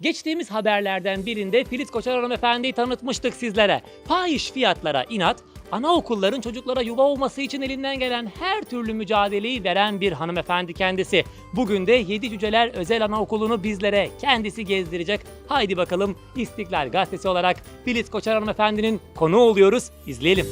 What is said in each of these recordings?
Geçtiğimiz haberlerden birinde Filiz Koçar hanımefendiyi tanıtmıştık sizlere. Fahiş fiyatlara inat, anaokulların çocuklara yuva olması için elinden gelen her türlü mücadeleyi veren bir hanımefendi kendisi. Bugün de Yedi Cüceler Özel Anaokulu'nu bizlere kendisi gezdirecek. Haydi bakalım İstiklal Gazetesi olarak Filiz Koçar hanımefendinin konu oluyoruz. İzleyelim.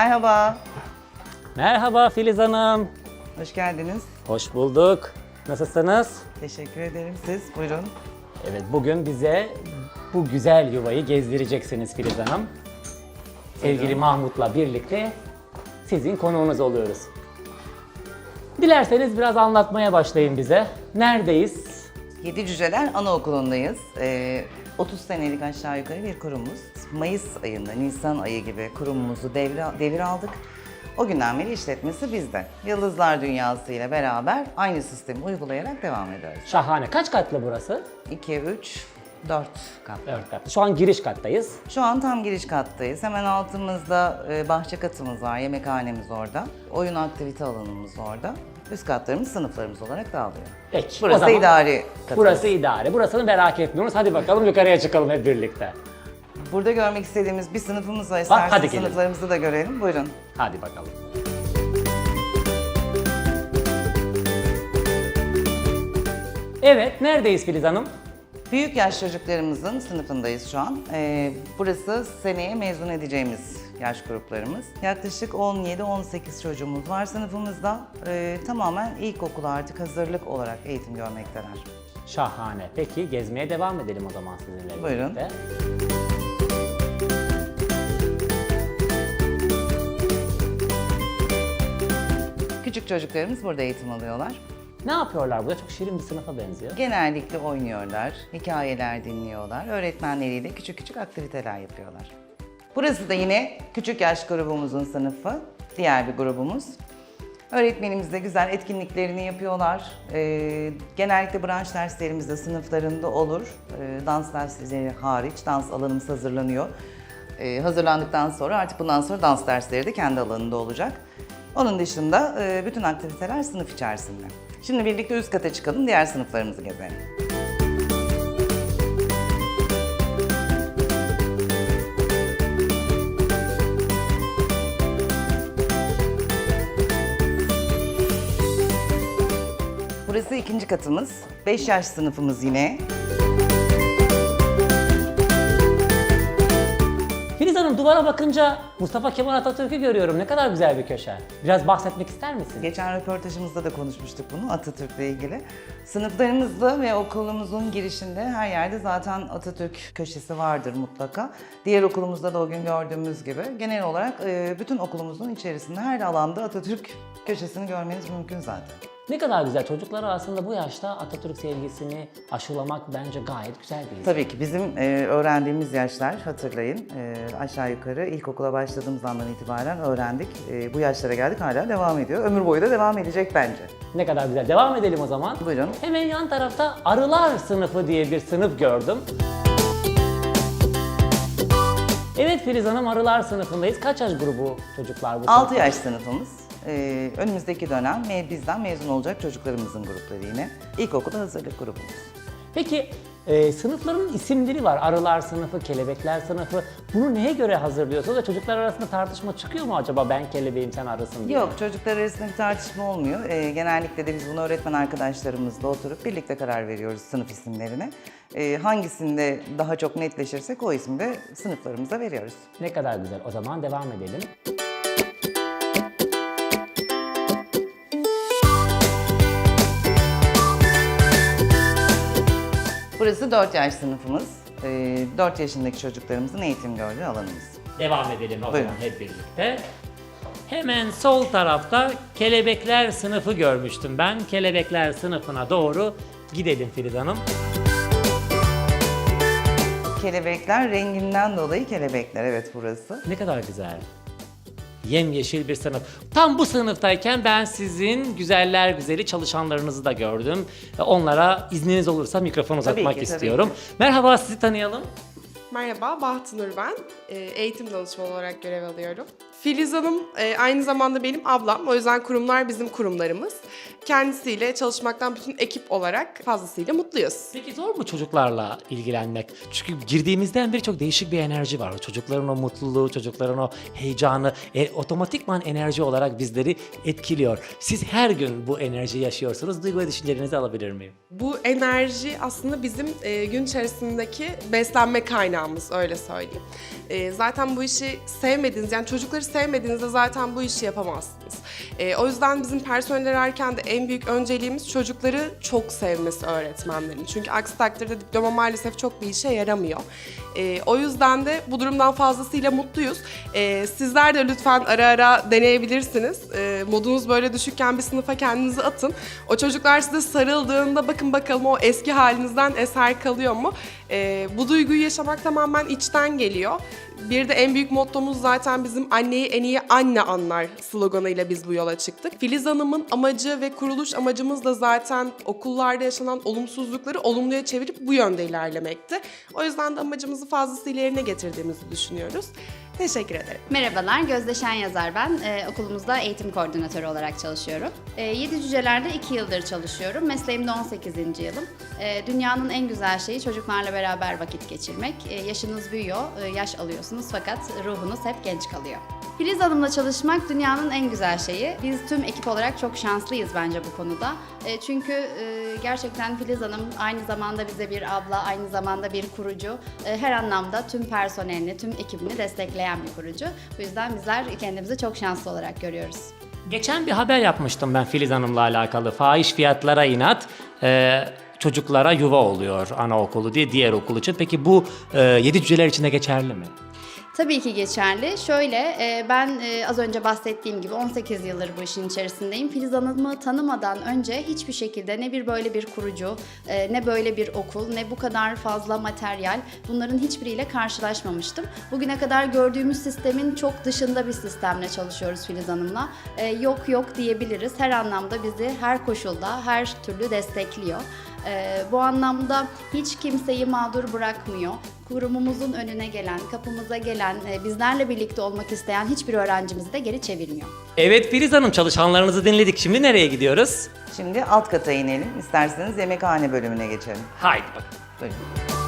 Merhaba, Merhaba Filiz Hanım. hoş geldiniz. Hoş bulduk. Nasılsınız? Teşekkür ederim. Siz buyurun. Evet bugün bize bu güzel yuvayı gezdireceksiniz Filiz Hanım. Sevgili Mahmut'la birlikte sizin konuğunuz oluyoruz. Dilerseniz biraz anlatmaya başlayın bize. Neredeyiz? Yedi Cüceler Anaokulu'ndayız. Ee, 30 senelik aşağı yukarı bir kurumumuz. Mayıs ayında, Nisan ayı gibi kurumumuzu devre, devir aldık. O günden beri işletmesi bizde. Yıldızlar Dünyası ile beraber aynı sistemi uygulayarak devam ediyoruz. Şahane. Kaç katlı burası? 2, 3, 4 kat. 4 katlı. Şu an giriş kattayız. Şu an tam giriş kattayız. Hemen altımızda e, bahçe katımız var, yemekhanemiz orada. Oyun aktivite alanımız orada. Üst katlarımız sınıflarımız olarak dağılıyor. Peki. o Burası zaman idari katımız. Burası idare. Burasını merak etmiyoruz. Hadi bakalım yukarıya çıkalım hep birlikte. Burada görmek istediğimiz bir sınıfımız var. hadi İsterseniz gelin. sınıflarımızı da görelim. Buyurun. Hadi bakalım. Evet, neredeyiz Filiz Hanım? Büyük yaş çocuklarımızın sınıfındayız şu an. Ee, burası seneye mezun edeceğimiz yaş gruplarımız. Yaklaşık 17-18 çocuğumuz var sınıfımızda. Ee, tamamen ilkokul artık hazırlık olarak eğitim görmekteler. Şahane. Peki gezmeye devam edelim o zaman sizinle Buyurun. birlikte. Küçük çocuklarımız burada eğitim alıyorlar. Ne yapıyorlar burada? Çok şirin bir sınıfa benziyor. Genellikle oynuyorlar, hikayeler dinliyorlar, öğretmenleriyle küçük küçük aktiviteler yapıyorlar. Burası da yine küçük yaş grubumuzun sınıfı, diğer bir grubumuz. Öğretmenimiz de güzel etkinliklerini yapıyorlar. Ee, genellikle branş derslerimiz de sınıflarında olur. Ee, dans dersleri hariç dans alanımız hazırlanıyor. Ee, hazırlandıktan sonra artık bundan sonra dans dersleri de kendi alanında olacak. Onun dışında e, bütün aktiviteler sınıf içerisinde. Şimdi birlikte üst kata çıkalım, diğer sınıflarımızı gezelim. Burası ikinci katımız. 5 yaş sınıfımız yine. Filiz Hanım duvara bakınca Mustafa Kemal Atatürk'ü görüyorum. Ne kadar güzel bir köşe. Biraz bahsetmek ister misin? Geçen röportajımızda da konuşmuştuk bunu Atatürk'le ilgili. Sınıflarımızda ve okulumuzun girişinde her yerde zaten Atatürk köşesi vardır mutlaka. Diğer okulumuzda da o gün gördüğümüz gibi genel olarak e, bütün okulumuzun içerisinde her alanda Atatürk köşesini görmeniz mümkün zaten. Ne kadar güzel. Çocuklar aslında bu yaşta Atatürk sevgisini aşılamak bence gayet güzel bir his. Tabii ki bizim e, öğrendiğimiz yaşlar hatırlayın e, aşağı yukarı ilkokula başladığımız andan itibaren öğrendik. E, bu yaşlara geldik hala devam ediyor. Ömür boyu da devam edecek bence. Ne kadar güzel. Devam edelim o zaman. Buyurun. Hemen yan tarafta Arılar sınıfı diye bir sınıf gördüm. Evet Filiz Hanım Arılar sınıfındayız. Kaç yaş grubu çocuklar bu 6 sınıfta? yaş sınıfımız. Ee, önümüzdeki dönem me- bizden mezun olacak çocuklarımızın grupları yine. İlkokulda hazırlık grubumuz. Peki e, sınıfların isimleri var. Arılar sınıfı, kelebekler sınıfı. Bunu neye göre hazırlıyorsunuz ve çocuklar arasında tartışma çıkıyor mu acaba ben kelebeğim sen arısın diye? Yok çocuklar arasında bir tartışma olmuyor. Ee, genellikle de biz bunu öğretmen arkadaşlarımızla oturup birlikte karar veriyoruz sınıf isimlerine. Ee, hangisinde daha çok netleşirsek o ismi de sınıflarımıza veriyoruz. Ne kadar güzel. O zaman devam edelim. Burası 4 yaş sınıfımız. e, 4 yaşındaki çocuklarımızın eğitim gördüğü alanımız. Devam edelim o Buyurun. zaman hep birlikte. Hemen sol tarafta kelebekler sınıfı görmüştüm ben. Kelebekler sınıfına doğru gidelim Filiz Hanım. Kelebekler renginden dolayı kelebekler evet burası. Ne kadar güzel. Yemyeşil bir sınıf. Tam bu sınıftayken ben sizin güzeller güzeli çalışanlarınızı da gördüm. Ve Onlara izniniz olursa mikrofon uzatmak ki, tabii istiyorum. Merhaba sizi tanıyalım. Merhaba, Bahtınur ben. Ee, Eğitim danışmanı olarak görev alıyorum. Filiz Hanım e, aynı zamanda benim ablam. O yüzden kurumlar bizim kurumlarımız. Kendisiyle çalışmaktan bütün ekip olarak fazlasıyla mutluyuz. Peki zor mu çocuklarla ilgilenmek? Çünkü girdiğimizden beri çok değişik bir enerji var. Çocukların o mutluluğu, çocukların o heyecanı e, otomatikman enerji olarak bizleri etkiliyor. Siz her gün bu enerjiyi yaşıyorsunuz. Duygu ve düşüncelerinizi alabilir miyim? Bu enerji aslında bizim e, gün içerisindeki beslenme kaynağımız öyle söyleyeyim. E, zaten bu işi sevmediğiniz yani çocukları sevmediğinizde zaten bu işi yapamazsınız. E, o yüzden bizim personel ararken de en büyük önceliğimiz çocukları çok sevmesi öğretmenlerin. Çünkü aksi takdirde diploma maalesef çok bir işe yaramıyor. E, o yüzden de bu durumdan fazlasıyla mutluyuz. E, sizler de lütfen ara ara deneyebilirsiniz. E, modunuz böyle düşükken bir sınıfa kendinizi atın. O çocuklar size sarıldığında bakın bakalım o eski halinizden eser kalıyor mu? E, bu duyguyu yaşamak tamamen içten geliyor. Bir de en büyük mottomuz zaten bizim anneyi en iyi anne anlar sloganıyla biz bu yola çıktık. Filiz Hanım'ın amacı ve kuruluş amacımız da zaten okullarda yaşanan olumsuzlukları olumluya çevirip bu yönde ilerlemekti. O yüzden de amacımızı fazlasıyla yerine getirdiğimizi düşünüyoruz. Teşekkür ederim. Merhabalar, Gözde Şen yazar ben. Ee, okulumuzda eğitim koordinatörü olarak çalışıyorum. Ee, Yedi Cüceler'de 2 yıldır çalışıyorum. Mesleğimde 18. yılım. Ee, dünyanın en güzel şeyi çocuklarla beraber vakit geçirmek. Ee, yaşınız büyüyor, e, yaş alıyorsunuz fakat ruhunuz hep genç kalıyor. Filiz Hanım'la çalışmak dünyanın en güzel şeyi. Biz tüm ekip olarak çok şanslıyız bence bu konuda. E, çünkü e, gerçekten Filiz Hanım aynı zamanda bize bir abla, aynı zamanda bir kurucu. E, her anlamda tüm personelini, tüm ekibini destekleyen bir kurucu. Bu yüzden bizler kendimizi çok şanslı olarak görüyoruz. Geçen bir haber yapmıştım ben Filiz Hanım'la alakalı. Fahiş fiyatlara inat. e, çocuklara yuva oluyor anaokulu diye diğer okul için. Peki bu e, yedi cüceler için de geçerli mi? Tabii ki geçerli. Şöyle, e, ben e, az önce bahsettiğim gibi 18 yıldır bu işin içerisindeyim. Filiz Hanım'ı tanımadan önce hiçbir şekilde ne bir böyle bir kurucu, e, ne böyle bir okul, ne bu kadar fazla materyal bunların hiçbiriyle karşılaşmamıştım. Bugüne kadar gördüğümüz sistemin çok dışında bir sistemle çalışıyoruz Filiz Hanım'la. E, Yok yok diyebiliriz. Her anlamda bizi her koşulda, her türlü destekliyor. Ee, bu anlamda hiç kimseyi mağdur bırakmıyor. Kurumumuzun önüne gelen, kapımıza gelen, e, bizlerle birlikte olmak isteyen hiçbir öğrencimizi de geri çevirmiyor. Evet Filiz Hanım çalışanlarınızı dinledik. Şimdi nereye gidiyoruz? Şimdi alt kata inelim. İsterseniz yemekhane bölümüne geçelim. Haydi bakalım. Buyurun.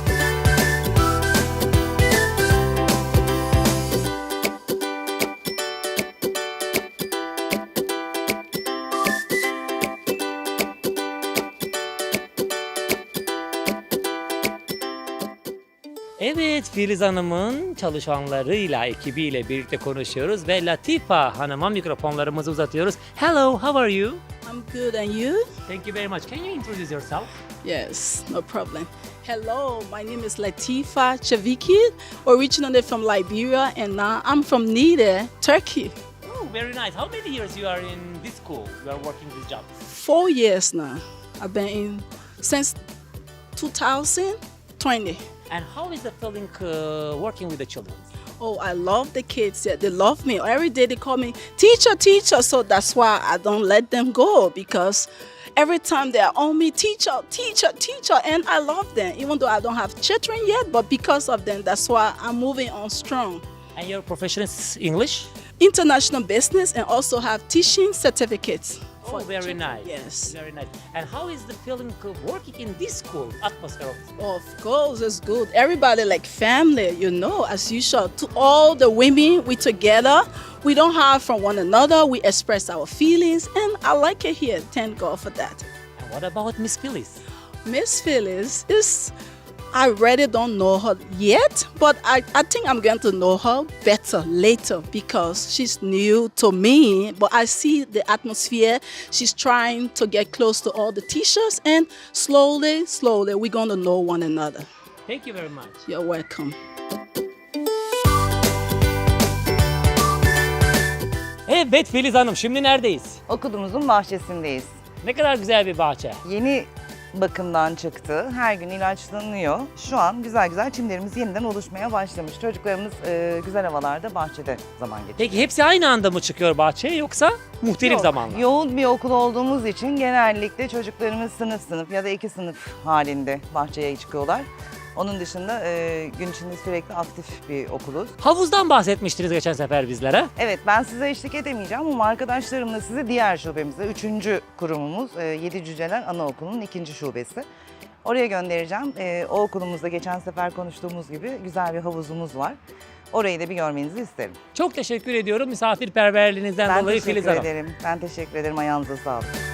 Evet Filiz Hanım'ın çalışanlarıyla, ekibiyle birlikte konuşuyoruz ve Latifa Hanım'a mikrofonlarımızı uzatıyoruz. Hello, how are you? I'm good, and you? Thank you very much. Can you introduce yourself? Yes, no problem. Hello, my name is Latifa Chaviki, originally from Liberia, and now I'm from Niğde, Turkey. Oh, very nice. How many years you are in this school? You are working this job? Four years now. I've been in since 2020. And how is the feeling uh, working with the children? Oh, I love the kids. Yeah, they love me. Every day they call me teacher, teacher. So that's why I don't let them go because every time they're on me, teacher, teacher, teacher, and I love them. Even though I don't have children yet, but because of them, that's why I'm moving on strong. And your profession is English? International business and also have teaching certificates. Oh, very children. nice. Yes. Very nice. And how is the feeling of working in this school, atmosphere of school? Of course, it's good. Everybody like family, you know, as usual. To all the women, we together. We don't hide from one another. We express our feelings, and I like it here. Thank God for that. And what about Miss Phyllis? Miss Phyllis is. I really don't know her yet, but I, I think I'm going to know her better later because she's new to me. But I see the atmosphere. She's trying to get close to all the teachers, and slowly, slowly, we're going to know one another. Thank you very much. You're welcome. Evet Filiz Hanım şimdi neredeyiz? Okulumuzun bahçesindeyiz. Ne kadar güzel bir bahçe. Yeni bakımdan çıktı. Her gün ilaçlanıyor. Şu an güzel güzel çimlerimiz yeniden oluşmaya başlamış. Çocuklarımız e, güzel havalarda bahçede zaman geçiriyor. Peki hepsi aynı anda mı çıkıyor bahçeye yoksa muhtelif Yok, zamanlar? Yoğun bir okul olduğumuz için genellikle çocuklarımız sınıf sınıf ya da iki sınıf halinde bahçeye çıkıyorlar. Onun dışında e, gün içinde sürekli aktif bir okuluz. Havuzdan bahsetmiştiniz geçen sefer bizlere. Evet ben size eşlik edemeyeceğim ama arkadaşlarımla sizi diğer şubemize, üçüncü kurumumuz e, Yedi Cüceler Anaokulu'nun ikinci şubesi. Oraya göndereceğim. E, o okulumuzda geçen sefer konuştuğumuz gibi güzel bir havuzumuz var. Orayı da bir görmenizi isterim. Çok teşekkür ediyorum misafirperverliğinizden Ben dolayı teşekkür Filiz Hanım. ederim. Ben teşekkür ederim. Ayağınıza sağlık.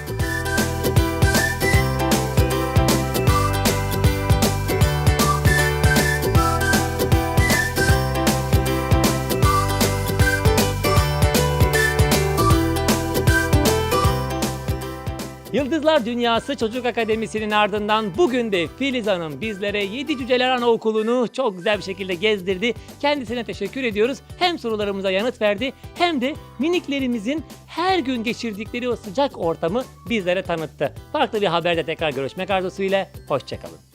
Yıldızlar Dünyası Çocuk Akademisi'nin ardından bugün de Filiz Hanım bizlere Yedi Cüceler Anaokulu'nu çok güzel bir şekilde gezdirdi. Kendisine teşekkür ediyoruz. Hem sorularımıza yanıt verdi hem de miniklerimizin her gün geçirdikleri o sıcak ortamı bizlere tanıttı. Farklı bir haberde tekrar görüşmek arzusuyla. Hoşçakalın.